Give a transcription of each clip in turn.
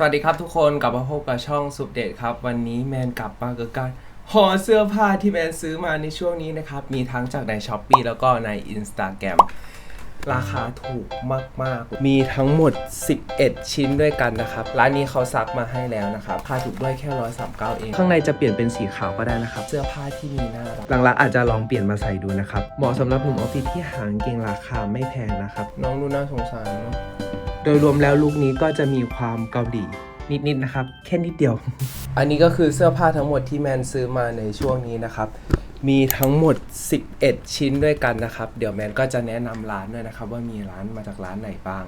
สวัสดีครับทุกคนกลับมาพบกับช่องสุปเดตครับ วันนี้แมนกลับมากับการห่อเสื้อผ้าที่แมนซื้อมาในช่วงนี้นะครับ มีทั้งจากใน s h อ p e e แล้วก็ใน Instagram ราคาถูกมาก ๆ มีทั้งหมด 11 ชิ้นด้วยกันนะครับ ร้านนี้เขาซักมาให้แล้วนะครับ ค่าถูกด้วยแค่139เอง ข้างในจะเปลี่ยนเป็นสีขาวก็ได้นะครับ เสื้อผ้าที่มีหน้ารักหลังๆอาจจะลองเปลี่ยนมาใส่ดูนะครับ เหมาะสำหรับหนุ่มออฟฟิศที่หากางเกงราคาไม่แพงนะครับ น้องดูน่าสงสารเนอะ โดยรวมแล้วลุคนี้ก็จะมีความเกาหลีนิดๆนะครับ แค่นิดเดียว อันนี้ก็คือเสื้อผ้าทั้งหมดที่แมนซื้อมาในช่วงนี้นะครับ มีทั้งหมด 11 ชิ้นด้วยกันนะครับ เดี๋ยวแมนก็จะแนะนำร้านด้วยนะครับ ว่ามีร้านมาจากร้านไหนบ้าง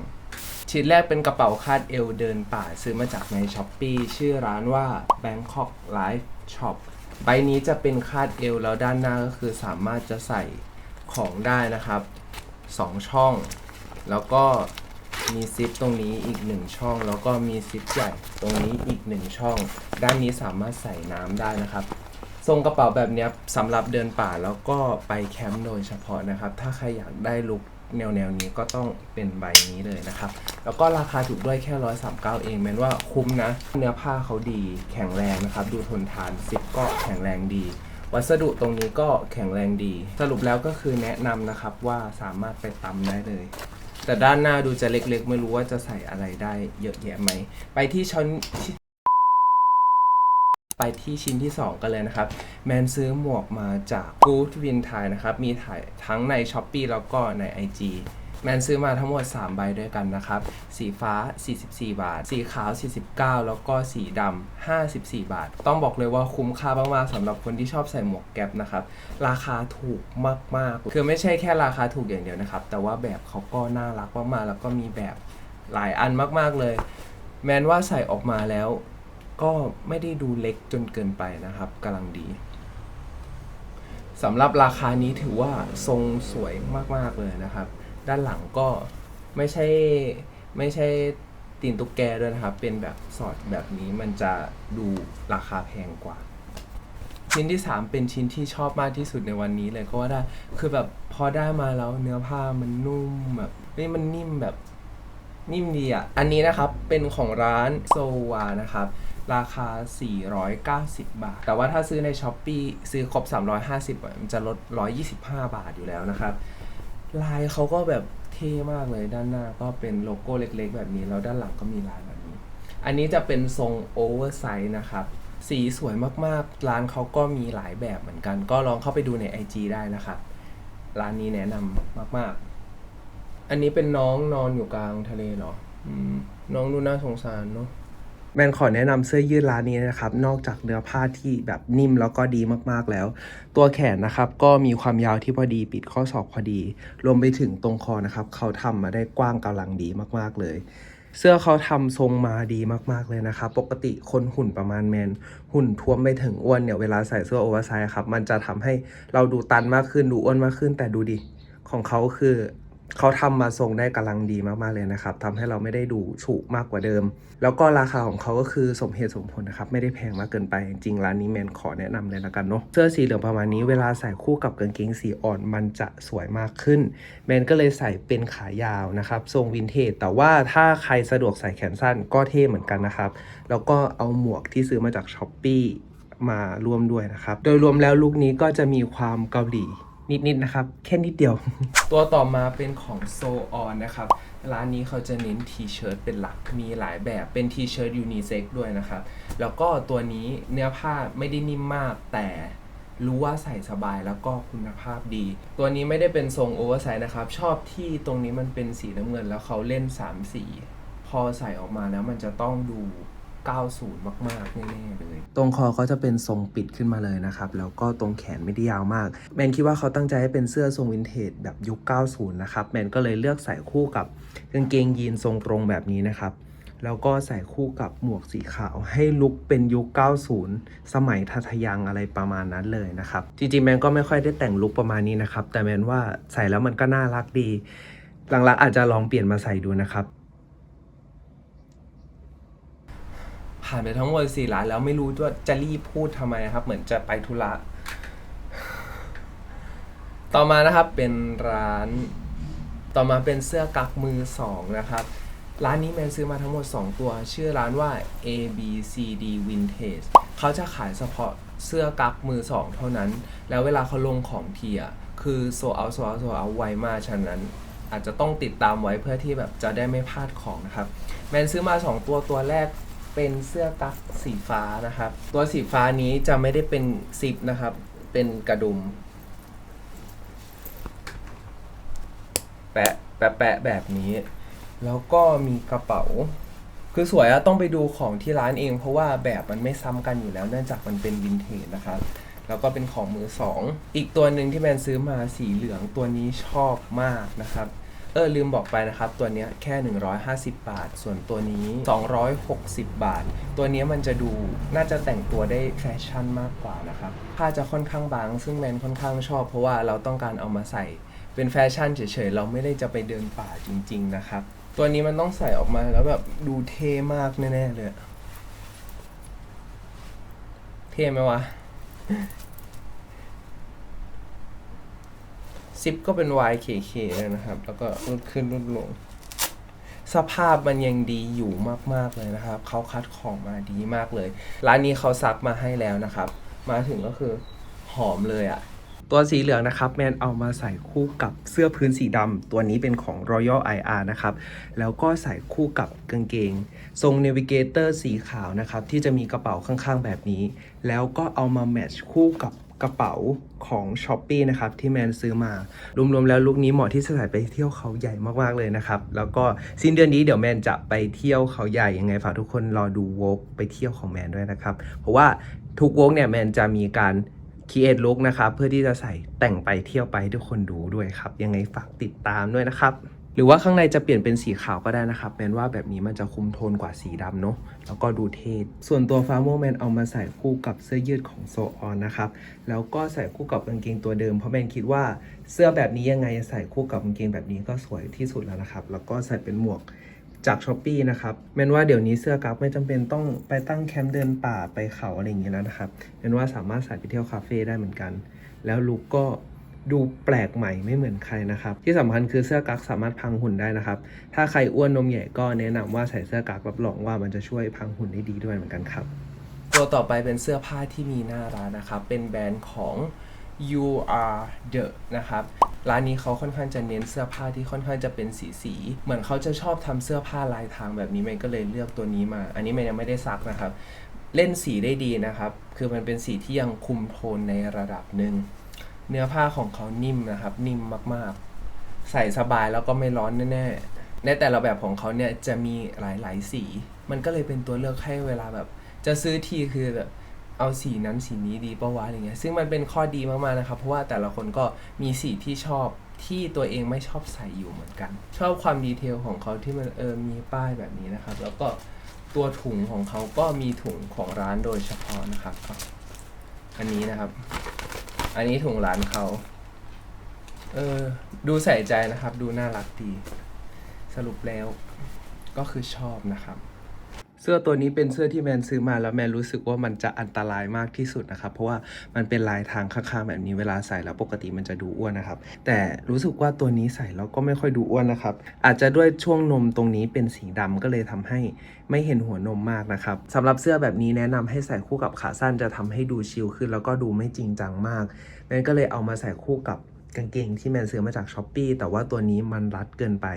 ชิ้นแรกเป็นกระเป๋าคาดเอวเดินป่าซื้อมาจากใน s h อ p e e ชื่อร้านว่า Bangkok Life Shop ใบนี้จะเป็นคาดเอวแล้วด้านหน้าก็คือสามารถจะใส่ของได้นะครับ 2 ช่อง แล้วก็ มีซิปตรงนี้อีก1ช่อง แล้วก็มีซิปใหญ่ตรงนี้อีก1ช่อง ด้านนี้สามารถใส่น้ำได้นะครับ ทรงกระเป๋าแบบเนี้ยสำหรับเดินป่าแล้วก็ไปแคมป์โดยเฉพาะนะครับ ถ้าใครอยากได้ลุคแนวแนวๆนี้ก็ต้องเป็นใบนี้เลยนะครับ แล้วก็ราคาถูกด้วยแค่ 139 เองแม้ว่าคุ้มนะ เนื้อผ้าเขาดีแข็งแรงนะครับ ดูทนทานซิปก็แข็งแรงดี วัสดุตรงนี้ก็แข็งแรงดี สรุปแล้วก็คือแนะนำนะครับว่าสามารถไปตำได้เลย แต่ด้านหน้าดูจะเล็กๆ ไม่รู้ว่าจะใส่อะไรได้เยอะแยะไหม ไปที่ช้อนไปที่ชิ้นที่ 2 กันเลยนะครับ แมนซื้อหมวกมาจาก Good Win Thai นะครับ มีถ่ายทั้งใน s h อ p e e แล้วก็ใน IG แมนซื้อมาทั้งหมด 3 ใบด้วยกันนะครับ สีฟ้า 44 บาท สีขาว 49 แล้วก็สีดำ 54 บาท ต้องบอกเลยว่าคุ้มค่ามากๆสำหรับคนที่ชอบใส่หมวกแก๊ปนะครับ ราคาถูกมากๆ คือไม่ใช่แค่ราคาถูกอย่างเดียวนะครับ แต่ว่าแบบเขาก็น่ารักมากๆแล้วก็มีแบบหลายอันมากๆเลย แม้นว่าใส่ออกมาแล้ว ก็ไม่ได้ดูเล็กจนเกินไปนะครับกำลังดีสำหรับราคานี้ถือว่าทรงสวยมาก ๆ เลยนะครับ ด้านหลังก็ไม่ใช่ไม่ใช่ตีนตุ๊กแกด้วยนะครับ เป็นแบบสอดแบบนี้มันจะดูราคาแพงกว่า ชิ้นที่ 3 เป็นชิ้นที่ชอบมากที่สุดในวันนี้เลยก็ว่าได้คือแบบพอได้มาแล้วเนื้อผ้ามันนุ่มแบบนี่มันนิ่มแบบนิ่มดีอะ อันนี้นะครับเป็นของร้านโซวานะครับ ราคา 490 บาท แต่ว่าถ้าซื้อใน s h อ p e e ซื้อครบ 350อะมันจะลด 125 บาทอยู่แล้วนะครับ ลายเขาก็แบบเท่มากเลยด้านหน้าก็เป็นโลโก้เล็กๆ แบบนี้ แล้วด้านหลังก็มีลายแบบนี้ อันนี้จะเป็นทรงโอเวอร์ไซส์นะครับ สีสวยมากๆ ร้านเขาก็มีหลายแบบเหมือนกัน ก็ลองเข้าไปดูใน IG ได้นะครับ ร้านนี้แนะนำมากๆ อันนี้เป็นน้องนอนอยู่กลางทะเลเหรออน้องดูน่าสงสารเนาะ แมนขอแนะนำเสื้อยืดร้านนี้นะครับ นอกจากเนื้อผ้าที่แบบนิ่มแล้วก็ดีมากๆแล้ว ตัวแขนนะครับก็มีความยาวที่พอดีปิดข้อศอกพอดี รวมไปถึงตรงคอนะครับ เขาทำมาได้กว้างกำลังดีมากๆเลย เสื้อเขาทำทรงมาดีมากๆเลยนะครับ ปกติคนหุ่นประมาณแมน หุ่นท้วมไปถึงอ้วนเนี่ยเวลาใส่เสื้อโอเวอร์ไซส์ครับมันจะทำให้เราดูตันมากขึ้นดูอ้วนมากขึ้น แต่ดูดิของเขาคือ เขาทำมาทรงได้กำลังดีมากๆเลยนะครับทำให้เราไม่ได้ดูฉุมากกว่าเดิม แล้วก็ราคาของเขาก็คือสมเหตุสมผลนะครับ ไม่ได้แพงมากเกินไป จริงร้านนี้แมนขอแนะนำเลยละกันเนาะเสื้อสีเหลืองประมาณนี้เวลาใส่คู่กับกางเกงสีอ่อนมันจะสวยมากขึ้น แมนก็เลยใส่เป็นขายาวนะครับทรงวินเทจแต่ว่าถ้าใครสะดวกใส่แขนสั้นก็เท่เหมือนกันนะครับแล้วก็เอาหมวกที่ซื้อมาจากช้อปปีมาร่วมด้วยนะครับ โดยรวมแล้วลุคนี้ก็จะมีความเกาหลี นิดๆนะครับ แค่นิดเดียว ตัวต่อมาเป็นของโซออนนะครับ ร้านนี้เขาจะเน้นทีเชิ้ตเป็นหลักมีหลายแบบเป็นทีเชิ้ตยูนิเซ็กด้วยนะครับ แล้วก็ตัวนี้เนื้อผ้าไม่ได้นิ่มมากแต่รู้ว่าใส่สบายแล้วก็คุณภาพดี ตัวนี้ไม่ได้เป็นทรงโอเวอร์ไซส์นะครับ ชอบที่ตรงนี้มันเป็นสีน้ำเงินแล้วเขาเล่น 3 สี พอใส่ออกมาแล้วมันจะต้องดู 90 มากๆแน่ๆเลย ตรงคอเขาจะเป็นทรงปิดขึ้นมาเลยนะครับ แล้วก็ตรงแขนไม่ได้ยาวมาก แมนคิดว่าเขาตั้งใจให้เป็นเสื้อทรงวินเทจแบบยุค 90 นะครับ แมนก็เลยเลือกใส่คู่กับกางเกงยีนทรงตรงแบบนี้นะครับ แล้วก็ใส่คู่กับหมวกสีขาวให้ลุคเป็นยุค 90 สมัยทัทยังอะไรประมาณนั้นเลยนะครับ จริงๆ แมนก็ไม่ค่อยได้แต่งลุคประมาณนี้นะครับ แต่แมนว่าใส่แล้วมันก็น่ารักดี หลังๆอาจจะลองเปลี่ยนมาใส่ดูนะครับ ผ่านไปทั้งหมดสี่ร้านแล้วไม่รู้ว่าจะรีบพูดทำไมนะครับ เหมือนจะไปธุระต่อมานะครับเป็นร้าน ต่อมาเป็นเสื้อกักมือสองนะครับ ร้านนี้แมนซื้อมาทั้งหมด 2 ตัว ชื่อร้านว่า A B C D Vintage เขาจะขายเฉพาะเสื้อกักมือสองเท่านั้น แล้วเวลาเขาลงของทีอะคือโซเอาโซเอาโซเอาไวมากฉะนั้น อาจจะต้องติดตามไว้เพื่อที่แบบจะได้ไม่พลาดของนะครับ แมนซื้อมา 2 ตัวตัวแรก เป็นเสื้อกั๊กสีฟ้านะครับ ตัวสีฟ้านี้จะไม่ได้เป็นซิปนะครับ เป็นกระดุม แปะแปะแปะแบบนี้ แล้วก็มีกระเป๋า คือสวยอะต้องไปดูของที่ร้านเอง เพราะว่าแบบมันไม่ซ้ำกันอยู่แล้ว เนื่องจากมันเป็นวินเทจนะครับ แล้วก็เป็นของมือสอง อีกตัวหนึ่งที่แมนซื้อมาสีเหลืองตัวนี้ชอบมากนะครับ เออลืมบอกไปนะครับ ตัวเนี้ยแค่ 150 บาท ส่วนตัวนี้ 260 บาท ตัวนี้มันจะดูน่าจะแต่งตัวได้แฟชั่นมากกว่านะครับผ้าจะค่อนข้างบาง ซึ่งแมนค่อนข้างชอบ เพราะว่าเราต้องการเอามาใส่เป็นแฟชั่นเฉยๆ เราไม่ได้จะไปเดินป่าจริง ๆ นะครับ ตัวนี้มันต้องใส่ออกมาแล้วแบบดูเท่มากแน่ๆเลย เท่ไหมวะ ซิปก็เป็น YKK เลยนะครับ แล้วก็รุดขึ้นรุดลง สภาพมันยังดีอยู่มาก ๆ เลยนะครับ เขาคัดของมาดีมากเลย ร้านนี้เขาซักมาให้แล้วนะครับ มาถึงก็คือหอมเลยอะ่ะ ตัวสีเหลืองนะครับแมนเอามาใส่คู่กับเสื้อพื้นสีดำตัวนี้เป็นของ Royal IR นะครับ แล้วก็ใส่คู่กับกางเกง ทรง Navigator สีขาวนะครับ ที่จะมีกระเป๋าข้างๆแบบนี้ แล้วก็เอามาแมทช์คู่กับ กระเป๋าของ s h อ p e e นะครับที่แมนซื้อมา รวมๆแล้วลุคนี้เหมาะที่จะใส่ไปเที่ยวเขาใหญ่มากๆเลยนะครับ แล้วก็สิ้นเดือนนี้เดี๋ยวแมนจะไปเที่ยวเขาใหญ่ยังไงฝากทุกคนรอดูวอล์กไปเที่ยวของแมนด้วยนะครับ เพราะว่าทุกวอล์กเนี่ยแมนจะมีการคีเอทลุกนะครับเพื่อที่จะใส่แต่งไปเที่ยวไปให้ทุกคนดูด้วยครับ ยังไงฝากติดตามด้วยนะครับ รือว่าข้างในจะเปลี่ยนเป็นสีขาวก็ได้นะครับแมนว่าแบบนี้มันจะคุมโทนกว่าสีดำเนาะแล้วก็ดูเท่ส่วนตัวฟาร์โมแมนเอามาใส่คู่กับเสื้อยืดของโซออนนะครับแล้วก็ใส่คู่กับกางเกงตัวเดิมเพราะแมนคิดว่าเสื้อแบบนี้ยังไงใส่คู่กับกางเกงแบบนี้ก็สวยที่สุดแล้วนะครับแล้วก็ใส่เป็นหมวกจากช้อปปีนะครับแมนว่าเดี๋ยวนี้เสื้อกั๊กไม่จำเป็นต้องไปตั้งแคมป์เดินป่าไปเขาอะไรอย่างเงี้ยแล้วนะครับแมนว่าสามารถใส่ไปเที่ยวคาเฟ่ได้เหมือนกัน แล้วลุกก็ ดูแปลกใหม่ไม่เหมือนใครนะครับ ที่สำคัญคือเสื้อกั๊กสามารถพังหุ่นได้นะครับ ถ้าใครอ้วนนมใหญ่ก็แนะนำว่าใส่เสื้อกั๊กรับรองว่ามันจะช่วยพังหุ่นได้ดีด้วยเหมือนกันครับ ตัวต่อไปเป็นเสื้อผ้าที่มีหน้าร้านนะครับ เป็นแบรนด์ของ You Are The นะครับร้านนี้เขาค่อนข้างจะเน้นเสื้อผ้าที่ค่อนข้างจะเป็นสีสี เหมือนเขาจะชอบทำเสื้อผ้าลายทางแบบนี้มันก็เลยเลือกตัวนี้มา อันนี้มันยังไม่ได้ซักนะครับ เล่นสีได้ดีนะครับ คือมันเป็นสีที่ยังคุมโทนในระดับหนึ่ง เนื้อผ้าของเขานิ่มนะครับ นิ่มมากๆ ใส่สบายแล้วก็ไม่ร้อนแน่ๆ ในแต่ละแบบของเขาเนี่ยจะมีหลายๆสี มันก็เลยเป็นตัวเลือกให้เวลาแบบ จะซื้อทีคือแบบเอาสีนั้นสีนี้ดีปะวะอะไรเงี้ย ซึ่งมันเป็นข้อดีมากๆนะครับ เพราะว่าแต่ละคนก็มีสีที่ชอบที่ตัวเองไม่ชอบใส่อยู่เหมือนกัน ชอบความดีเทลของเขาที่มันเออมีป้ายแบบนี้นะครับ แล้วก็ตัวถุงของเขาก็มีถุงของร้านโดยเฉพาะนะครับ อันนี้นะครับ อันนี้ถุงร้านเขา เออ ดูใส่ใจนะครับ ดูน่ารักดี สรุปแล้วก็คือชอบนะครับ เสื้อตัวนี้เป็นเสื้อที่แมนซื้อมาแล้วแมนรู้สึกว่ามันจะอันตรายมากที่สุดนะครับเพราะว่ามันเป็นลายทางข้างๆแบบนี้เวลาใส่แล้วปกติมันจะดูอ้วนนะครับ แต่รู้สึกว่าตัวนี้ใส่แล้วก็ไม่ค่อยดูอ้วนนะครับ อาจจะด้วยช่วงนมตรงนี้เป็นสีดำก็เลยทำให้ไม่เห็นหัวนมมากนะครับสำหรับเสื้อแบบนี้แนะนำให้ใส่คู่กับขาสั้นจะทำให้ดูชิลขึ้น แล้วก็ดูไม่จริงจังมากแมนก็เลยเอามาใส่คู่กับกางเกงที่แมนซื้อมาจากช้อปปีแต่ว่าตัวนี้มันรัดเกินไป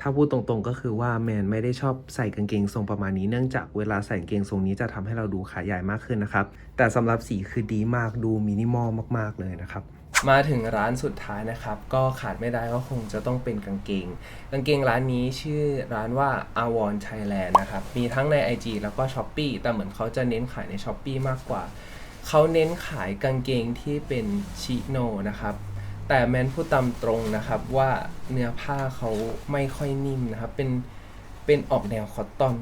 ถ้าพูดตรงๆก็คือว่าแมนไม่ได้ชอบใส่กางเกงทรงประมาณนี้เนื่องจากเวลาใส่กางเกงทรงนี้จะทำให้เราดูขาใหญ่มากขึ้นนะครับ แต่สำหรับสีคือดีมากดูมินิมอลมากๆเลยนะครับมาถึงร้านสุดท้ายนะครับ ก็ขาดไม่ได้ก็คงจะต้องเป็นกางเกง กางเกงร้านนี้ชื่อร้านว่า a w o n Thailand นะครับ มีทั้งใน IG แล้วก็ s h อ p e e แต่เหมือนเขาจะเน้นขายใน s h อ p e e มากกว่า เขาเน้นขายกางเกงที่เป็นชิโนนะครับ แต่แมนพูดตามตรงนะครับว่าเนื้อผ้าเขาไม่ค่อยนิ่มนะครับ เป็นเป็นออกแนวคอตตอน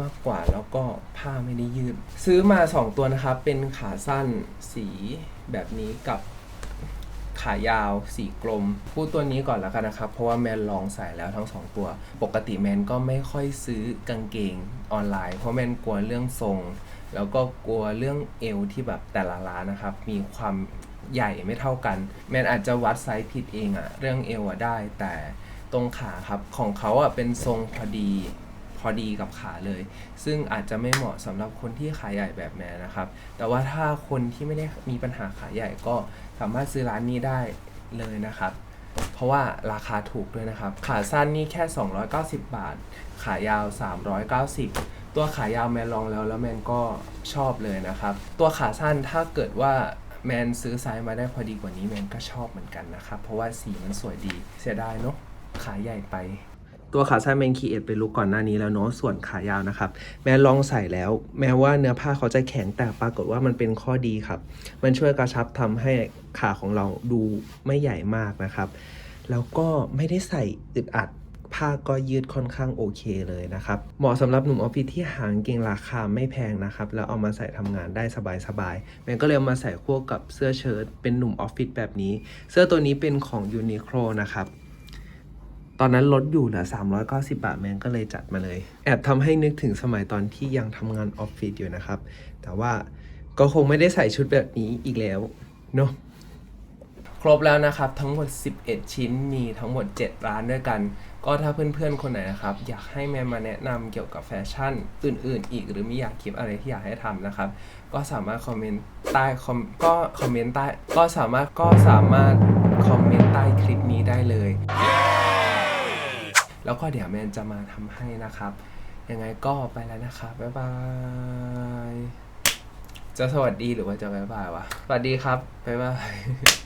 มากกว่าแล้วก็ผ้าไม่ได้ยืด ซื้อมา 2 ตัวนะครับ เป็นขาสั้นสีแบบนี้กับขายาวสีกลม พูดตัวนี้ก่อนแล้วกันนะครับ เพราะว่าแมนลองใส่แล้วทั้งสองตัว ปกติแมนก็ไม่ค่อยซื้อกางเกงออนไลน์ เพราะแมนกลัวเรื่องทรง แล้วก็กลัวเรื่องเอวที่แบบแต่ละร้านนะครับ มีความใหญ่ไม่เท่ากันแมนอาจจะวัดไซส์ผิดเองอะเรื่องเอวอะได้แต่ตรงขาครับของเขาอะเป็นทรงพอดีพอดีกับขาเลย ซึ่งอาจจะไม่เหมาะสำหรับคนที่ขาใหญ่แบบแม่นะครับ แต่ว่าถ้าคนที่ไม่ได้มีปัญหาขาใหญ่ก็สามารถซื้อร้านนี้ได้เลยนะครับ เพราะว่าราคาถูกด้วยนะครับ ขาสั้นนี่แค่ 290 บาท ขายาว 390 ตัวขายาวแมนลองแล้วแล้วแมนก็ชอบเลยนะครับ ตัวขาสั้นถ้าเกิดว่าแมนซื้อไซส์มาได้พอดีกว่านี้แมนก็ชอบเหมือนกันนะครับ เพราะว่าสีมันสวยดีเสียดายเนาะขาใหญ่ไป ตัวขาสั้นแมนคีเอทไปลุกก่อนหน้านี้แล้วเนาะส่วนขายาวนะครับ แมนลองใส่แล้ว แม้ว่าเนื้อผ้าเขาจะแข็งแต่ปรากฏว่ามันเป็นข้อดีครับ มันช่วยกระชับทำให้ขาของเราดูไม่ใหญ่มากนะครับ แล้วก็ไม่ได้ใส่อึดอัด ผ้าก็ยืดค่อนข้างโอเคเลยนะครับ เหมาะสำหรับหนุ่มออฟฟิศที่หางเกงราคาไม่แพงนะครับ แล้วเอามาใส่ทำงานได้สบายๆแมนก็เลยเอามาใส่คู่กับเสื้อเชิ้ตเป็นหนุ่มออฟฟิศแบบนี้ เสื้อตัวนี้เป็นของ Uniqlo นะครับตอนนั้นลดอยู่เหลือ 390 บาทแมนก็เลยจัดมาเลย แอบทำให้นึกถึงสมัยตอนที่ยังทำงานออฟฟิศอยู่นะครับ แต่ว่าก็คงไม่ได้ใส่ชุดแบบนี้อีกแล้วเนาะ ครบแล้วนะครับ ทั้งหมด 11 ชิ้นมีทั้งหมด 7 ร้านด้วยกัน ก็ถ้าเพื่อนๆ คนไหนนะครับ อยากให้แมนมาแนะนำเกี่ยวกับแฟชั่นอื่นๆ อีก หรือมีอยากคลิปอะไรที่อยากให้ทำนะครับ ก็สามารถคอมเมนต์ใต้คอมก็คอมเมนต์ใต้ก็สามารถก็สามารถคอมเมนต์ใต้คลิปนี้ได้เลย แล้วก็เดี๋ยวแมนจะมาทำให้นะครับ ยังไงก็ไปแล้วนะครับ บ๊ายบาย จะสวัสดีหรือว่าจะบ๊ายบายวะ สวัสดีครับ บ๊ายบาย